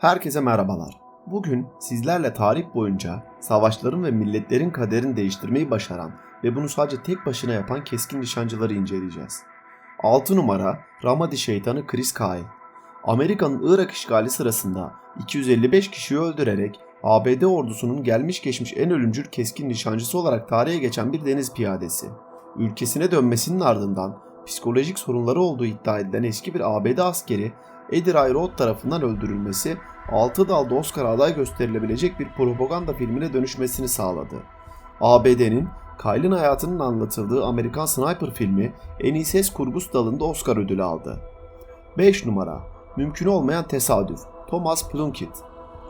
Herkese merhabalar. Bugün sizlerle tarih boyunca savaşların ve milletlerin kaderini değiştirmeyi başaran ve bunu sadece tek başına yapan keskin nişancıları inceleyeceğiz. 6 numara Ramadi şeytanı Chris Kyle. Amerika'nın Irak işgali sırasında 255 kişiyi öldürerek ABD ordusunun gelmiş geçmiş en ölümcül keskin nişancısı olarak tarihe geçen bir deniz piyadesi. Ülkesine dönmesinin ardından psikolojik sorunları olduğu iddia edilen eski bir ABD askeri Eddie Ray Roth tarafından öldürülmesi 6 dalda Oscar aday gösterilebilecek bir propaganda filmine dönüşmesini sağladı. ABD'nin Kyle'ın hayatının anlatıldığı Amerikan Sniper filmi en iyi ses kurgusu dalında Oscar ödülü aldı. 5 numara Mümkün olmayan tesadüf Thomas Plunkett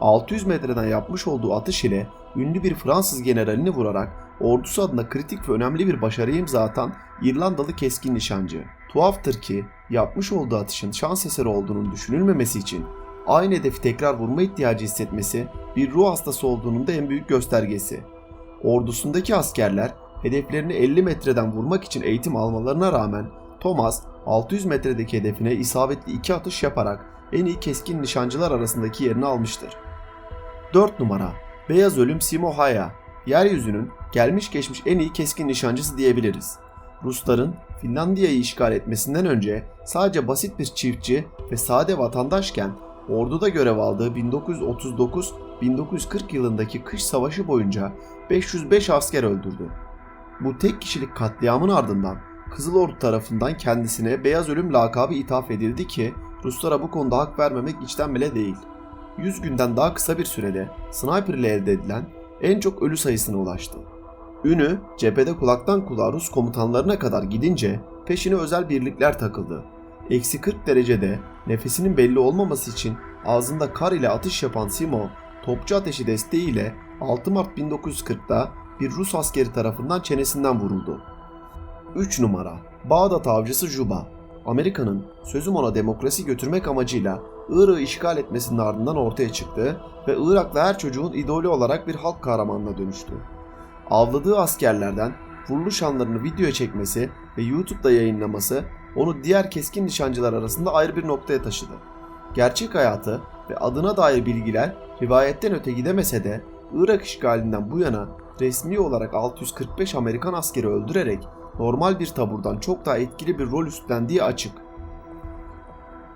600 metreden yapmış olduğu atış ile ünlü bir Fransız generalini vurarak ordusu adına kritik ve önemli bir başarıya imza atan İrlandalı keskin nişancı. Tuhaftır ki yapmış olduğu atışın şans eseri olduğunun düşünülmemesi için aynı hedefi tekrar vurma ihtiyacı hissetmesi bir ruh hastası olduğunun da en büyük göstergesi. Ordusundaki askerler hedeflerini 50 metreden vurmak için eğitim almalarına rağmen Thomas 600 metredeki hedefine isabetli iki atış yaparak en iyi keskin nişancılar arasındaki yerini almıştır. 4 numara Beyaz Ölüm Simo Haya Yeryüzünün gelmiş geçmiş en iyi keskin nişancısı diyebiliriz. Rusların Finlandiya'yı işgal etmesinden önce sadece basit bir çiftçi ve sade vatandaşken orduda görev aldığı 1939-1940 yılındaki kış savaşı boyunca 505 asker öldürdü. Bu tek kişilik katliamın ardından Kızıl Ordu tarafından kendisine Beyaz Ölüm lakabı ithaf edildi ki Ruslara bu konuda hak vermemek içten bile değil. 100 günden daha kısa bir sürede sniper ile elde edilen en çok ölü sayısına ulaştı. Ünü cephede kulaktan kulağa Rus komutanlarına kadar gidince peşine özel birlikler takıldı. Eksi 40 derecede nefesinin belli olmaması için ağzında kar ile atış yapan Simo, topçu ateşi desteğiyle 6 Mart 1940'da bir Rus askeri tarafından çenesinden vuruldu. 3 numara Bağdat avcısı Juba Amerika'nın sözüm ona demokrasi götürmek amacıyla Irak'ı işgal etmesinin ardından ortaya çıktı ve Irak'ta her çocuğun idolü olarak bir halk kahramanına dönüştü. Avladığı askerlerden vuruluş anlarını videoya çekmesi ve YouTube'da yayınlaması onu diğer keskin nişancılar arasında ayrı bir noktaya taşıdı. Gerçek hayatı ve adına dair bilgiler rivayetten öte gidemese de Irak işgalinden bu yana resmi olarak 645 Amerikan askeri öldürerek normal bir taburdan çok daha etkili bir rol üstlendiği açık.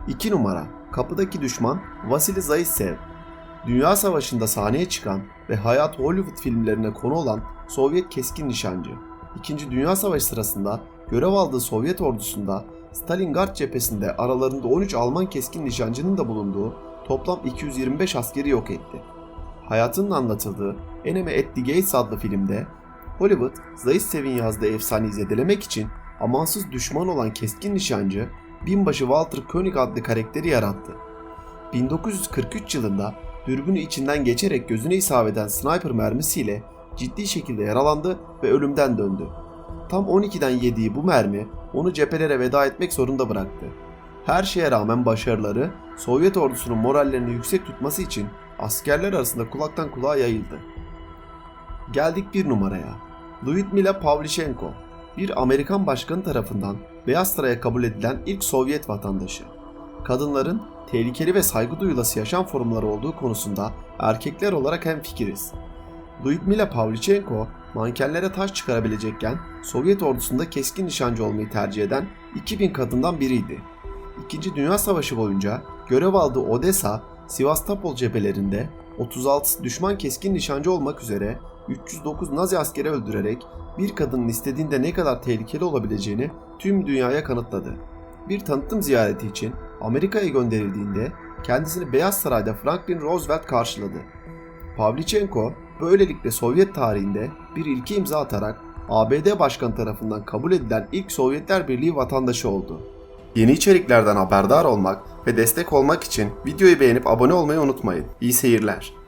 2 numara Kapıdaki düşman Vasily Zaitsev Dünya Savaşı'nda sahneye çıkan ve hayat Hollywood filmlerine konu olan Sovyet keskin nişancı. İkinci Dünya Savaşı sırasında görev aldığı Sovyet ordusunda Stalingrad cephesinde aralarında 13 Alman keskin nişancının da bulunduğu toplam 225 askeri yok etti. Hayatının anlatıldığı Enemy at the Gates adlı filmde Hollywood, Zaitsev'in yazdığı efsaneyi zedelemek için amansız düşman olan keskin nişancı binbaşı Walter Koenig adlı karakteri yarattı. 1943 yılında dürbünü içinden geçerek gözüne isabet eden sniper mermisiyle ciddi şekilde yaralandı ve ölümden döndü. Tam 12'den yediği bu mermi onu cephelere veda etmek zorunda bıraktı. Her şeye rağmen başarıları Sovyet ordusunun morallerini yüksek tutması için askerler arasında kulaktan kulağa yayıldı. Geldik bir numaraya. Lyudmila Pavlichenko, bir Amerikan başkanı tarafından Beyaz Saray'a kabul edilen ilk Sovyet vatandaşı. Kadınların tehlikeli ve saygı duyulası yaşam formları olduğu konusunda erkekler olarak hemfikiriz. Lyudmila Pavlichenko, mankenlere taş çıkarabilecekken Sovyet ordusunda keskin nişancı olmayı tercih eden 2000 kadından biriydi. İkinci Dünya Savaşı boyunca görev aldığı Odessa, Sivastopol cephelerinde 36 düşman keskin nişancı olmak üzere 309 Nazi askeri öldürerek bir kadının istediğinde ne kadar tehlikeli olabileceğini tüm dünyaya kanıtladı. Bir tanıtım ziyareti için Amerika'ya gönderildiğinde kendisini Beyaz Saray'da Franklin Roosevelt karşıladı. Pavlichenko böylelikle Sovyet tarihinde bir ilke imza atarak ABD başkanı tarafından kabul edilen ilk Sovyetler Birliği vatandaşı oldu. Yeni içeriklerden haberdar olmak ve destek olmak için videoyu beğenip abone olmayı unutmayın. İyi seyirler.